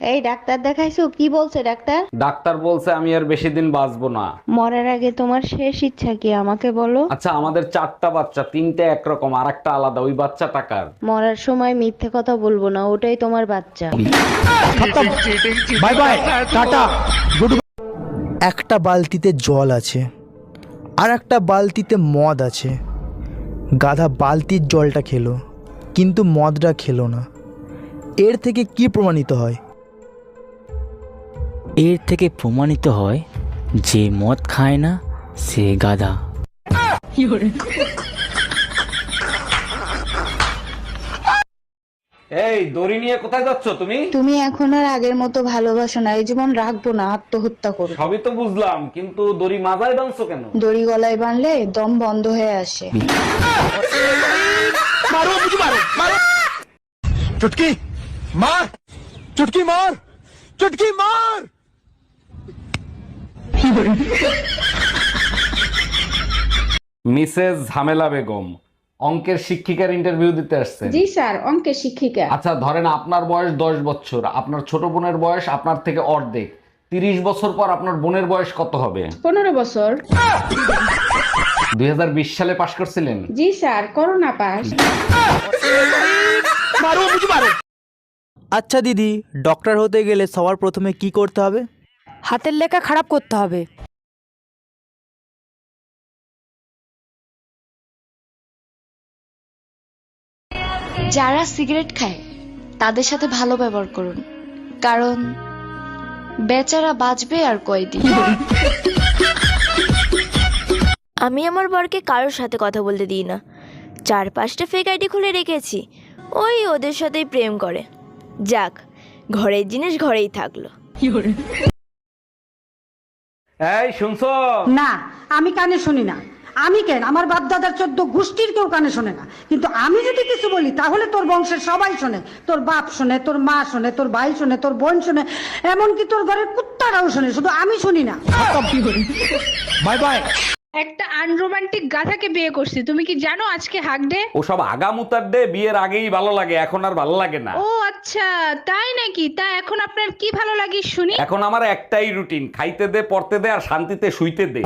এই ডাক্তার দেখাইছো? কি বলছে ডাক্তার? ডাক্তার বলছে আমি আর বেশি দিন বাঁচবো না। মরার আগে তোমার শেষ ইচ্ছা কি? আমাকে বলো। আচ্ছা আমাদের চারটা বাচ্চা তিনটে একরকম আর একটা আলাদা ওই বাচ্চা টাকার মরার সময় মিথ্যে কথা বলব না ওটাই তোমার বাচ্চা। Bye bye tata. একটা বালতিতে জল আছে আর একটা বালতিতে মদ আছে। গাধা বালতির জলটা খেলো কিন্তু মদটা খেলো না। এর থেকে কি প্রমাণিত হয়? এর থেকে প্রমাণিত হয় যে মদ খায় না সে গাধা। এই দড়ি নিয়ে কোথায় যাচ্ছ তুমি? তুমি এখন আর আগের মতো ভালোবাসো না এই জীবন রাখব না আত্মহত্যা করো সবই তো বুঝলাম কিন্তু দড়ি মাথায় বাঁধছো কেন? দড়ি গলায় বানলে দম বন্ধ হয়ে আসে। চুটকি মার চুটকি মার চুটকি মার। মিসেস ঝামেলা বেগম অঙ্কের শিক্ষিকার ইন্টারভিউ দিতে আসছেন। জি স্যার অঙ্কের শিক্ষিকা। আচ্ছা ধরেন আপনার বয়স দশ বছর আপনার ছোট বোনের বয়স আপনার থেকে অর্ধেক তিরিশ বছর পর আপনার বোনের বয়স কত হবে? পনেরো বছর। দু হাজার বিশ সালে পাশ করছিলেন? জি স্যার করোনা পাস আচ্ছা দিদি ডক্টর হতে গেলে সবার প্রথমে কি করতে হবে? হাতের লেখা খারাপ করতে হবে। যারা সিগারেট খায় তাদের সাথে ভালো ব্যবহার করুন। কারণ বেচারা বাঁচবে আর কয়দিন। আমি আমার বরকে কারোর সাথে কথা বলতে দিই না। চার পাঁচটা ফেক আইডি খুলে রেখেছি। ওই ওদের সাথেই প্রেম করে। যাক ঘরের জিনিস ঘরেই থাকল। এই শুনছো? না আমি কানে শুনি না। আমি কেন? আমার বাপ দাদার চোদ্দ গোষ্ঠীর কেউ কানে শোনে না। কিন্তু আমি যদি কিছু বলি তাহলে তোর বংশের সবাই শোনে। তোর বাপ শোনে তোর মা শোনে তোর ভাই শোনে তোর বোন শোনে। এমনকি তোর ঘরের কুত্তারাও শোনে শুধু আমি শুনি না। Bye bye. একটা আনরোমান্টিক গাধাকে বিয়ে করছি। তুমি কি জানো আজকে হাক ডে ওসব আগামুতার ডে বিয়ের আগেই ভালো লাগে এখন আর ভালো লাগে না। ও আচ্ছা তাই নাকি? তা এখন আপনার কি ভালো লাগে শুনি? এখন আমার একটাই রুটিন খাইতে দে পড়তে দে আর শান্তিতে শুইতে দে।